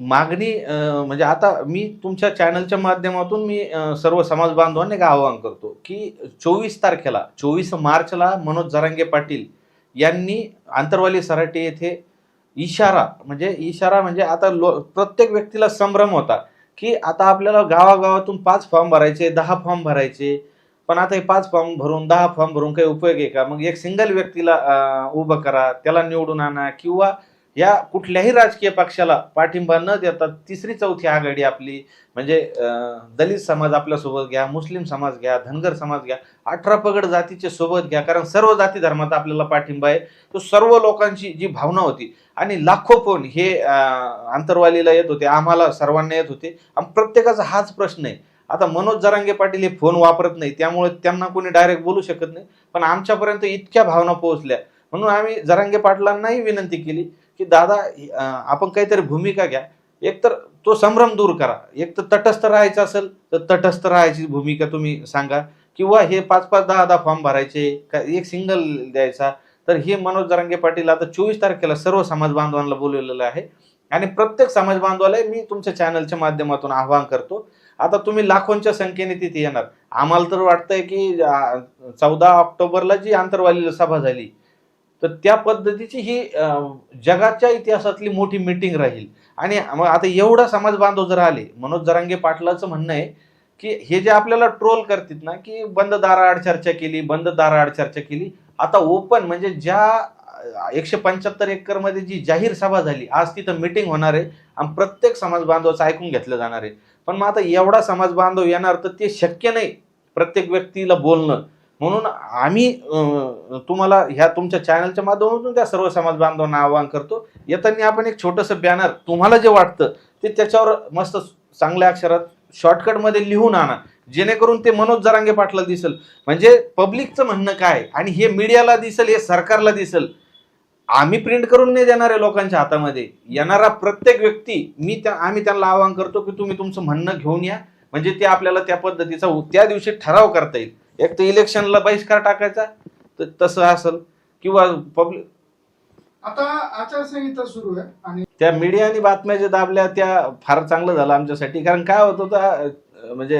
मागणी म्हणजे आता मी तुमच्या चॅनलच्या माध्यमातून मी सर्व समाज बांधवांनी एक आवाहन करतो की चोवीस तारखेला चोवीस मार्चला मनोज जरांगे पाटील यांनी आंतरवाली सराटी येथे इशारा म्हणजे इशारा म्हणजे आता लो प्रत्येक व्यक्तीला संभ्रम होता की आता आपल्याला गावागावातून पाच फॉर्म भरायचे दहा फॉर्म भरायचे पण आता हे पाच फॉर्म भरून दहा फॉर्म भरून काही उपयोग आहे का? मग एक सिंगल व्यक्तीला उभं करा त्याला निवडून आणा किंवा या कुठल्याही राजकीय पक्षाला पाठिंबा न देता तिसरी चौथी आघाडी आपली म्हणजे दलित समाज आपल्यासोबत घ्या मुस्लिम समाज घ्या धनगर समाज घ्या अठरा पगड जातीचे सोबत घ्या कारण सर्व जाती धर्माचा आपल्याला पाठिंबा आहे. तो सर्व लोकांची जी भावना होती आणि लाखो फोन हे आंतरवालीला येत होते आम्हाला सर्वांना येत होते. आणि प्रत्येकाचा हाच प्रश्न आहे. आता मनोज जरांगे पाटील हे फोन वापरत नाही त्यामुळे त्यांना कोणी डायरेक्ट बोलू शकत नाही. पण आमच्यापर्यंत इतक्या भावना पोहोचल्या. म्हणून आम्ही जरांगे पाटलांनाही विनंती केली की दादा आपण काहीतरी भूमिका घ्या. एकतर तो संभ्रम दूर करा. एक तर तटस्थ राहायचं असेल तर तटस्थ राहायची भूमिका तुम्ही सांगा. किंवा हे पाच पाच दहा दहा फॉर्म भरायचे का एक सिंगल द्यायचा तर हे मनोज जरांगे पाटील आता चोवीस तारखेला सर्व समाज बांधवांना बोलवलेलं आहे. आणि प्रत्येक समाज बांधवाला मी तुमच्या चॅनलच्या माध्यमातून आवाहन करतो. आता तुम्ही लाखोंच्या संख्येने तिथे येणार. आम्हाला तर वाटतंय की चौदा ऑक्टोबरला जी आंतरवालीला सभा झाली तर त्या पद्धतीची ही जगाच्या इतिहासातली मोठी मीटिंग राहील. आणि मग आता एवढा समाज बांधव जर आले मनोज जरांगे पाटलाचं म्हणणं आहे की हे जे आपल्याला ट्रोल करतात ना की बंद दाराआड चर्चा केली बंद दाराआड चर्चा केली आता ओपन म्हणजे ज्या एकशे पंच्याहत्तर एकरमध्ये जी जाहीर सभा झाली आज तिथं मीटिंग होणार आहे आणि प्रत्येक समाज बांधवाचं ऐकून घेतलं जाणार आहे. पण मग आता एवढा समाज बांधव येणार तर ते शक्य नाही प्रत्येक व्यक्तीला बोलणं. म्हणून आम्ही तुम्हाला ह्या तुमच्या चॅनलच्या माध्यमातून त्या सर्व समाज बांधवांना आवाहन करतो. येताना आपण एक छोटंसं बॅनर तुम्हाला जे वाटतं ते त्याच्यावर मस्त चांगल्या अक्षरात शॉर्टकटमध्ये लिहून आणा. जेणेकरून ते मनोज जरांगे पाटला दिसेल. म्हणजे पब्लिकचं म्हणणं काय? आणि हे मीडियाला दिसेल हे सरकारला दिसेल. आम्ही प्रिंट करून नाही देणार आहे लोकांच्या हातामध्ये. येणारा प्रत्येक व्यक्ती मी त्या आम्ही त्यांना आवाहन करतो की तुम्ही तुमचं म्हणणं घेऊन या. म्हणजे ते आपल्याला त्या पद्धतीचा त्या दिवशी ठराव करता येईल. एक तर इलेक्शनला बहिष्कार टाकायचा तर तसं असेल. किंवा पब्लिक आता आचारसंहिता सुरू आहे आणि त्या मीडियाने बातम्या ज्या दाबल्या त्या फार चांगलं झालं आमच्यासाठी. कारण काय होत होतं म्हणजे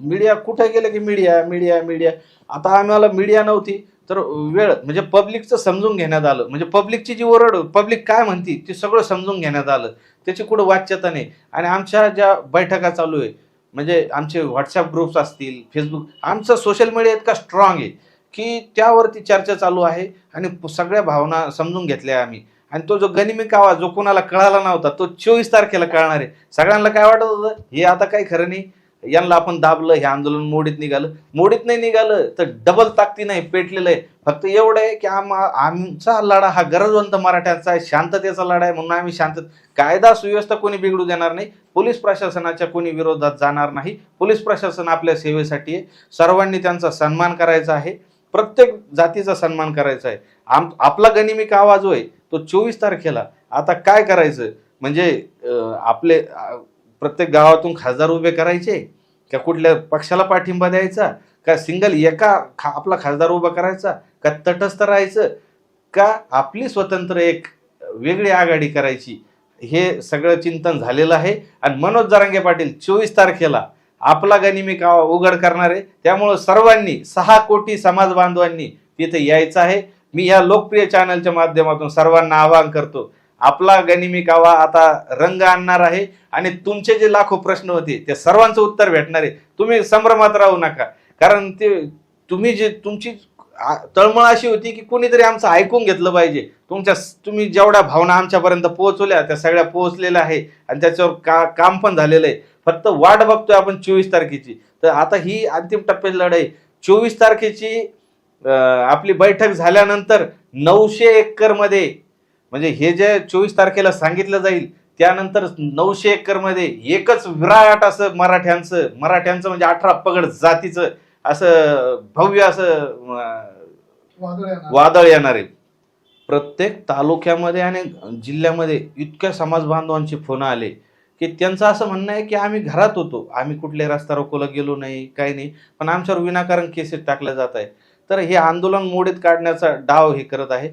मीडिया कुठे गेलं की मीडिया मीडिया मीडिया? आता आम्हाला मीडिया नव्हती तर वेळ म्हणजे पब्लिकचं समजून घेण्यात आलं. म्हणजे पब्लिकची जी ओरड पब्लिक काय म्हणती ते सगळं समजून घेण्यात आलं. त्याची कुठं वाच्यता नाही. आणि आमच्या ज्या बैठका चालू आहे म्हणजे आमचे व्हॉट्सअप ग्रुप्स असतील फेसबुक आमचं सोशल मीडिया इतका स्ट्रॉंग आहे की त्यावरती चर्चा चालू आहे आणि सगळ्या भावना समजून घेतल्या आम्ही. आणि तो जो गनिमिक आवाज जो कोणाला कळाला नव्हता तो चोवीस तारखेला कळणार आहे. सगळ्यांना काय वाटत होतं? हे आता काही खरं नाही. यांना आपण दाबलं हे आंदोलन मोडीत निघालं. मोडीत नाही निघालं तर डबल ताकदी नाही पेटलेलं आहे. फक्त एवढं आहे की आम आमचा लढा हा गरजवंत मराठ्यांचा आहे शांततेचा लढा आहे म्हणून आम्ही शांत कायदा सुव्यवस्था कोणी बिघडू देणार नाही पोलीस प्रशासनाच्या कोणी विरोधात जाणार नाही. पोलीस प्रशासन आपल्या सेवेसाठी आहे. सर्वांनी त्यांचा सन्मान करायचा आहे. प्रत्येक जातीचा सन्मान करायचा आहे. आम आपला गनिमिक आवाज होय तो चोवीस तारखेला आता काय करायचं? म्हणजे आपले प्रत्येक गावातून खासदार उभे करायचे? का कुठल्या पक्षाला पाठिंबा द्यायचा? का सिंगल एका खा आपला खासदार उभा करायचा? का तटस्थ राहायचं? का आपली स्वतंत्र एक वेगळी आघाडी करायची? हे सगळं चिंतन झालेलं आहे. आणि मनोज जरांगे पाटील चोवीस तारखेला आपला गनिमी कावा उघड करणार आहे. त्यामुळं सर्वांनी सहा कोटी समाज बांधवांनी तिथे यायचं आहे. मी या लोकप्रिय चॅनलच्या माध्यमातून सर्वांना आवाहन करतो. आपला गनिमी कावा आता रंग आणणार आहे आणि तुमचे जे लाखो प्रश्न होते ते सर्वांचं उत्तर भेटणार आहे. तुम्ही संभ्रमात राहू नका. कारण ते तुम्ही जे तुमची तळमळ अशी होती की कोणीतरी आमचं ऐकून घेतलं पाहिजे. तुमच्या तुम्ही जेवढ्या भावना आमच्यापर्यंत पोहोचवल्या त्या सगळ्या पोहोचलेल्या आहे आणि त्याच्यावर का काम पण झालेलं आहे. फक्त वाट बघतोय आपण चोवीस तारखेची. तर आता ही अंतिम टप्प्याची लढाई. चोवीस तारखेची आपली बैठक झाल्यानंतर नऊशे एकरमध्ये म्हणजे हे जे चोवीस तारखेला सांगितलं जाईल त्यानंतर नऊशे एकरमध्ये एकच विराट असं मराठ्यांचं मराठ्यांचं म्हणजे अठरा पगड जातीचं असं भव्य असं अं, वादळ येणार. वादळ येणार आहे. प्रत्येक तालुक्यामध्ये आणि जिल्ह्यामध्ये इतक्या समाज बांधवांचे फोन आले की त्यांचं असं म्हणणं आहे की आम्ही घरात होतो. आम्ही कुठल्या रस्ता रोकोला गेलो नाही काही नाही. पण आमच्यावर विनाकारण केसेस टाकल्या जात आहे तर हे आंदोलन मोडीत काढण्याचा डाव हे करत आहे.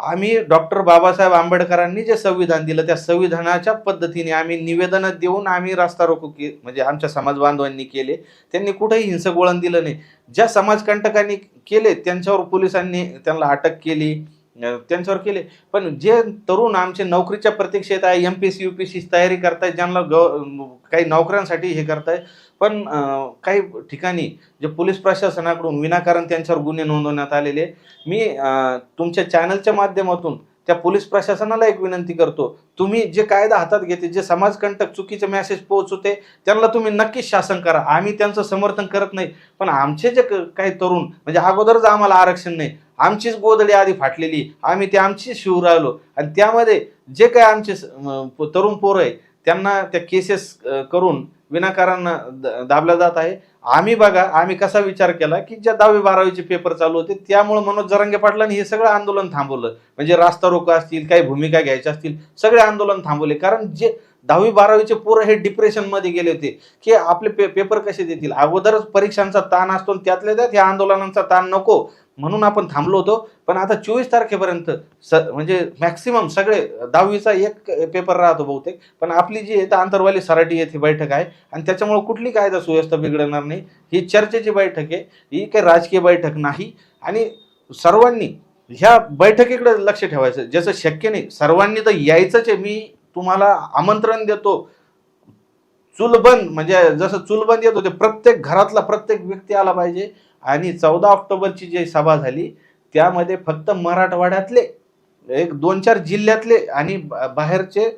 आम्ही डॉक्टर बाबासाहेब आंबेडकरांनी जे संविधान दिलं त्या संविधानाच्या पद्धतीने आम्ही निवेदनं देऊन आम्ही रास्ता रोको के म्हणजे आमच्या समाज बांधवांनी केले. त्यांनी कुठेही हिंसक वळण दिलं नाही. ज्या समाजकंटकांनी केले त्यांच्यावर पोलिसांनी त्यांना अटक केली. त्यांच्यावर केले. पण जे तरुण आमचे नोकरीच्या प्रतीक्षेत आहे M P C U P C तयारी करतायत ज्यांना गव काही नोकऱ्यांसाठी हे करताय पण काही ठिकाणी जे पोलीस प्रशासनाकडून विनाकारण त्यांच्यावर गुन्हे नोंदवण्यात आलेले मी तुमच्या चॅनलच्या माध्यमातून त्या पोलीस प्रशासनाला एक विनंती करतो. तुम्ही जे कायदा हातात घेते जे समाजकंटक चुकीचे मेसेज पोहोचवते त्यांना तुम्ही नक्कीच शासन करा. आम्ही त्यांचं समर्थन करत नाही. पण आमचे जे क- काही तरुण म्हणजे अगोदरच आम्हाला आरक्षण नाही. आमचीच गोदडी आधी फाटलेली आम्ही ते आमची शिव राहिलो. आणि त्यामध्ये जे काही आमचे स- तरुण पोरं आहे त्यांना त्या केसेस करून विनाकारण द- दाबल्या जात आहे. आम्ही बघा आम्ही कसा विचार केला की ज्या दहावी बारावीचे पेपर चालू होते त्यामुळे मनोज जरांगे पाटलांनी हे सगळं आंदोलन थांबवलं. म्हणजे रास्ता रोको असतील काही भूमिका घ्यायच्या असतील सगळे आंदोलन थांबवले. कारण जे दहावी बारावीचे पोरं हे डिप्रेशनमध्ये गेले होते की आपले पे पेपर कसे देतील? अगोदरच परीक्षांचा ताण असतो आणि त्यातल्या त्यात या आंदोलनांचा ताण नको. म्हणून आपण थांबलो होतो. पण आता चोवीस तारखेपर्यंत स म्हणजे मॅक्सिमम सगळे दहावीचा एक पेपर राहतो बहुतेक. पण आपली जी आहे आंतरवाली सराटी येथे बैठक आहे. आणि त्याच्यामुळे कुठली कायदा सुव्यवस्था बिघडणार नाही. ही चर्चेची बैठक आहे. ही काही राजकीय बैठक नाही. आणि सर्वांनी ह्या बैठकीकडे लक्ष ठेवायचं. ज्याचं शक्य नाही सर्वांनी तर यायचंच आहे. मी तुम्हाला आमंत्रण देतो. चुलबंद म्हणजे जसं चुलबंद येतो ते प्रत्येक घरातला प्रत्येक व्यक्ती आला पाहिजे. आणि चौदा ऑक्टोबरची जी सभा झाली त्यामध्ये फक्त मराठवाड्यातले एक दोन चार जिल्ह्यातले आणि बा- बाहेरचे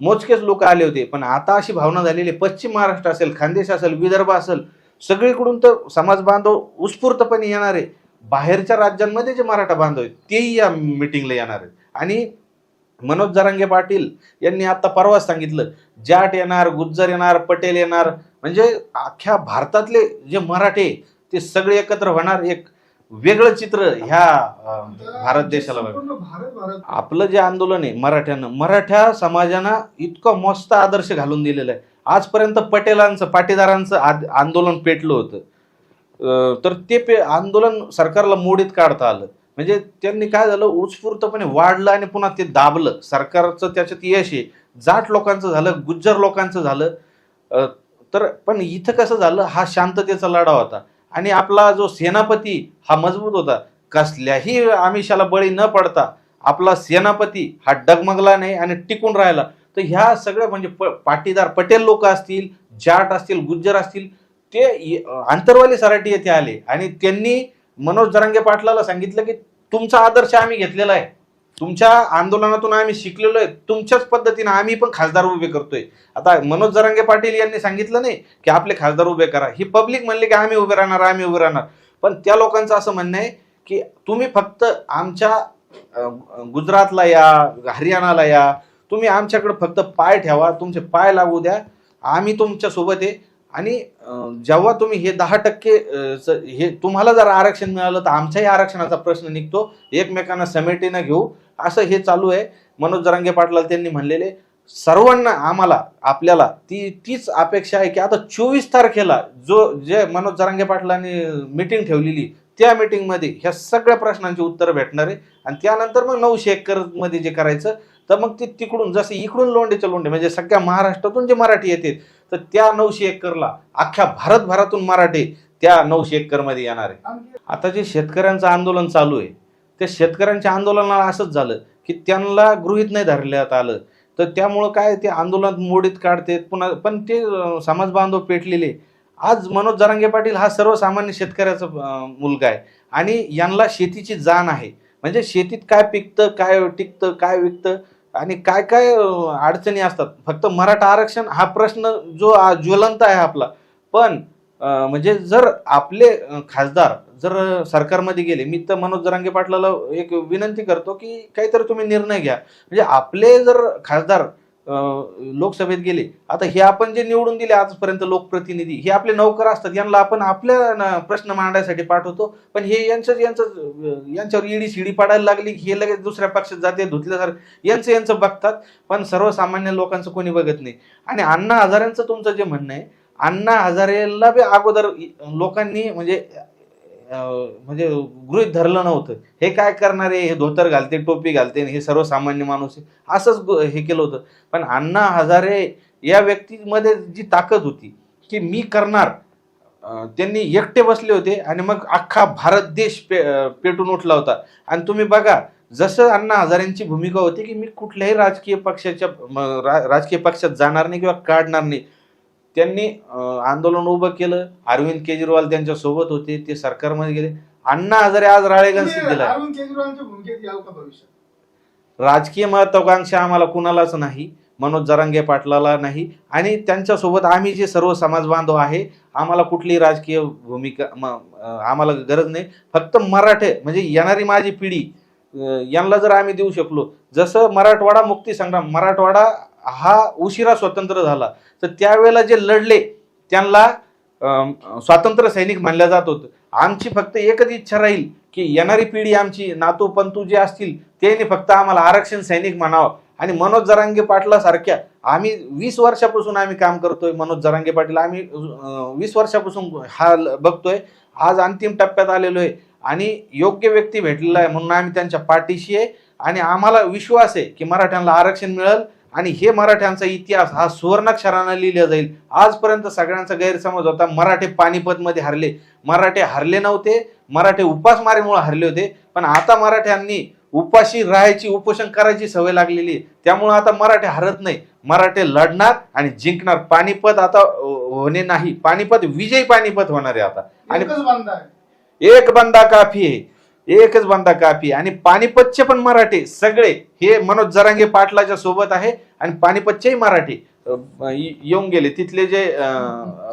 मोजकेच लोक आले होते. पण आता अशी भावना झालेली आहे, पश्चिम महाराष्ट्र असेल खानदेश असेल विदर्भ असेल सगळीकडून तर समाज बांधव उत्स्फूर्तपणे येणार. आहे बाहेरच्या राज्यांमध्ये जे मराठा बांधव आहेत तेही या मिटिंगला येणार आहेत. आणि मनोज जरांगे पाटील यांनी आता परवाच सांगितलं जाट येणार गुज्जर येणार पटेल येणार म्हणजे अख्ख्या भारतातले जे मराठे ते सगळे एकत्र होणार एक वेगळं चित्र ह्या भारत देशाला आपलं जे आंदोलन आहे मराठ्यानं मराठा समाजानं इतकं मस्त आदर्श घालून दिलेलं आहे. आजपर्यंत पटेलांचं पाटीदारांचं आद- आंदोलन पेटलं होतं. तर ते पे आंदोलन सरकारला मोडीत काढता आलं. म्हणजे त्यांनी काय झालं उत्स्फूर्तपणे वाढलं आणि पुन्हा ते दाबलं. सरकारचं त्याच्यात यश आहे. जाट लोकांचं झालं गुज्जर लोकांचं झालं. तर पण इथं कसं झालं हा शांततेचा लढा होता. आणि आपला जो सेनापती हा मजबूत होता. कसल्याही आमिषाला बळी न पडता आपला सेनापती हा डगमगला नाही आणि टिकून राहिला. तर ह्या सगळ्या म्हणजे प पाटीदार पटेल लोक असतील जाट असतील गुज्जर असतील ते आंतरवाली सराटी येथे आले. आणि त्यांनी मनोज जरांगे पाटलाला सांगितलं की तुमचा आदर्श आम्ही घेतलेला आहे. तुमच्या आंदोलनातून आम्ही शिकलेलो आहे तुमच्याच पद्धतीने आम्ही पण खासदार उभे करतोय. आता मनोज जरांगे पाटील यांनी सांगितलं नाही की आपले खासदार उभे करा. ही पब्लिक म्हणले की आम्ही उभे राहणार आम्ही उभे राहणार. पण त्या लोकांचं असं म्हणणं आहे की तुम्ही फक्त आमच्या गुजरातला या हरियाणाला या तुम्ही आमच्याकडे फक्त पाय ठेवा तुमचे पाय लागू द्या. आम्ही तुमच्यासोबत आहे. आणि जेव्हा तुम्ही हे दहा टक्के स- हे तुम्हाला जर आरक्षण मिळालं तर आमच्याही आरक्षणाचा प्रश्न निघतो. एकमेकांना समेटीनं घेऊ. असं हे चालू आहे. मनोज जरांगे पाटलाल त्यांनी म्हणलेले सर्वांना आम्हाला आपल्याला ती तीच अपेक्षा आहे की आता चोवीस तारखेला जो जे मनोज जरांगे पाटलांनी मिटिंग ठेवलेली त्या मीटिंगमध्ये ह्या सगळ्या प्रश्नांची उत्तरं भेटणार आहे. आणि त्यानंतर मग नऊशे एकरमध्ये जे करायचं तर मग ते तिकडून जसं इकडून लोंढेच्या लोंढे म्हणजे सगळ्या महाराष्ट्रातून जे मराठी येते तर त्या नऊशे एकरला अख्ख्या भारतभरातून मराठी त्या नऊशे एकरमध्ये येणार आहे. आता जे शेतकऱ्यांचं आंदोलन चालू आहे त्या शेतकऱ्यांच्या आंदोलनाला असंच झालं की त्यांना गृहित नाही धरण्यात आलं. तर त्यामुळं काय ते आंदोलन मोडीत काढते पुन्हा पण ते समाज बांधव पेटलेले. आज मनोज जरांगे पाटील हा सर्वसामान्य शेतकऱ्याचा मुलगा आहे. आणि यांना शेतीची जाण आहे. म्हणजे शेतीत काय पिकतं काय टिकतं काय विकतं आणि काय काय अडचणी असतात. फक्त मराठा आरक्षण हा प्रश्न जो ज्वलंत आहे आपला. पण म्हणजे जर आपले खासदार जर सरकारमध्ये गेले मी तर मनोज जरांगे पाटलाला एक विनंती करतो की काहीतरी तुम्ही निर्णय घ्या. म्हणजे आपले जर खासदार लोकसभेत गेले आता हे आपण जे निवडून दिले आजपर्यंत लोकप्रतिनिधी हे आपले नौकर असतात यांना आपण आपल्या न- प्रश्न मांडायसाठी पाठवतो पण हे यांचं यांचं यांच्यावर ईडी शिडी पाडायला लागली हे लगेच दुसऱ्या पक्षात जाते धुतल्यासारखं यांचं यांचं बघतात पण सर्वसामान्य लोकांचं कोणी बघत नाही. आणि अण्णा हजारांचं तुमचं जे म्हणणं आहे अण्णा हजारेला बी अगोदर लोकांनी म्हणजे म्हणजे गृहित धरलं नव्हतं. हे काय करणारे? हे धोतर घालते टोपी घालते हे सर्वसामान्य माणूस असंच हे केलं होतं. पण अण्णा हजारे या व्यक्तीमध्ये जी ताकद होती की मी करणार त्यांनी एकटे बसले होते आणि मग अख्खा भारत देश पे पेटून उठला होता. आणि तुम्ही बघा जसं अण्णा हजारेंची भूमिका होती की मी कुठल्याही राजकीय पक्षाच्या रा- राजकीय पक्षात जाणार नाही किंवा काढणार नाही. त्यांनी आंदोलन उभं केलं. अरविंद केजरीवाल त्यांच्यासोबत होते ते सरकारमध्ये गेले. अण्णा हजारे आज राळेगण. अरविंद केजरीवालच्या भूमिकेत याल का भविष्यात? राजकीय महत्वाकांक्षा आम्हाला कुणालाच नाही मनोज जरांगे पाटलाला नाही. आणि त्यांच्यासोबत आम्ही जे सर्व समाज बांधव आहे आम्हाला कुठलीही राजकीय भूमिका आम्हाला गरज नाही. फक्त मराठे म्हणजे येणारी माझी पिढी यांना जर आम्ही देऊ शकलो जसं मराठवाडा मुक्ती संग्राम मराठवाडा हा उशिरा स्वतंत्र झाला. तर त्यावेळेला जे लढले त्यांना स्वातंत्र्य सैनिक मानल्या जात होतं. आमची फक्त एकच इच्छा राहील की येणारी पिढी आमची नातू पंतू जे असतील त्यांनी फक्त आम्हाला आरक्षण सैनिक म्हणावं. आणि मनोज जरांगे पाटलासारख्या आम्ही वीस वर्षापासून आम्ही काम करतोय मनोज जरांगे पाटील. आम्ही वीस वर्षापासून हा ल- बघतोय. आज अंतिम टप्प्यात आलेलो आहे. आणि योग्य व्यक्ती भेटलेला आहे म्हणून आम्ही त्यांच्या पाठीशी आहे. आणि आम्हाला विश्वास आहे की मराठ्यांना आरक्षण मिळेल. आणि हे मराठ्यांचा इतिहास हा सुवर्णाक्षरानं लिहिला जाईल. आजपर्यंत सगळ्यांचा गैरसमज होता. मराठे पानिपतमध्ये हरले. मराठे हरले नव्हते. मराठे उपासमारीमुळे हरले होते. पण आता मराठ्यांनी उपाशी राहायची उपोषण करायची सवय लागलेली आहे. त्यामुळे आता मराठे हरत नाही. मराठे लढणार आणि जिंकणार. पानिपत आता होणे नाही. पानिपत विजयी पानिपत होणार आहे आता. आणि एक बंदा काफी आहे. एकच बंदा कापी आणि पानिपतचे पण मराठे सगळे. हे मनोज जरांगे पाटलाच्या सोबत आहे आणि पानिपतचेही मराठी येऊन गेले. तिथले जे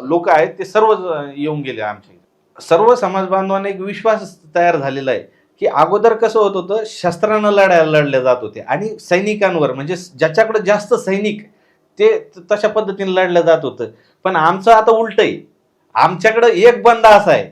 लोक आहेत ते सर्व येऊन गेले आमचे सर्व समाज बांधवांना एक विश्वास तयार झालेला आहे की अगोदर कसं होत होतं शस्त्रानं लढायला लढले जात होते. आणि सैनिकांवर म्हणजे ज्याच्याकडे जास्त सैनिक ते त- तशा पद्धतीने लढलं जात होतं. पण आमचं आता उलट आहे आमच्याकडं एक बंदा असा आहे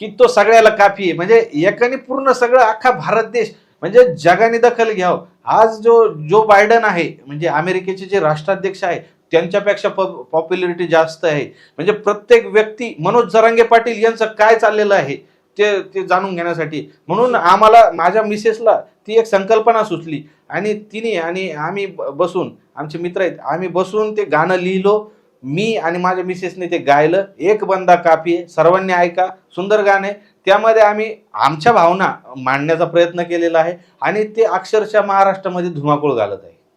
की तो सगळ्याला काफी आहे. म्हणजे एकाने पूर्ण सगळं अख्खा भारत देश म्हणजे जगाने दखल घ्यावं. आज जो जो बायडन आहे म्हणजे अमेरिकेचे जे राष्ट्राध्यक्ष आहे त्यांच्यापेक्षा पॉप्युलरिटी जास्त आहे. म्हणजे प्रत्येक व्यक्ती मनोज जरांगे पाटील यांचं काय चाललेलं आहे ते ते जाणून घेण्यासाठी. म्हणून आम्हाला माझ्या मिसेसला ती एक संकल्पना सुचली. आणि तिने आणि आम्ही ब- बसून आमचे मित्र आहेत आम्ही बसून ते गाणं लिहिलो. मी आणि माझ्या मिसेसने ते गायलं. एक बंदा काफी आहे सर्वांनी ऐका. सुंदर गाणे. आहे त्यामध्ये आम्ही आमच्या भावना मांडण्याचा प्रयत्न केलेला आहे. आणि ते अक्षरशः महाराष्ट्रामध्ये धुमाकूळ घालत आहे.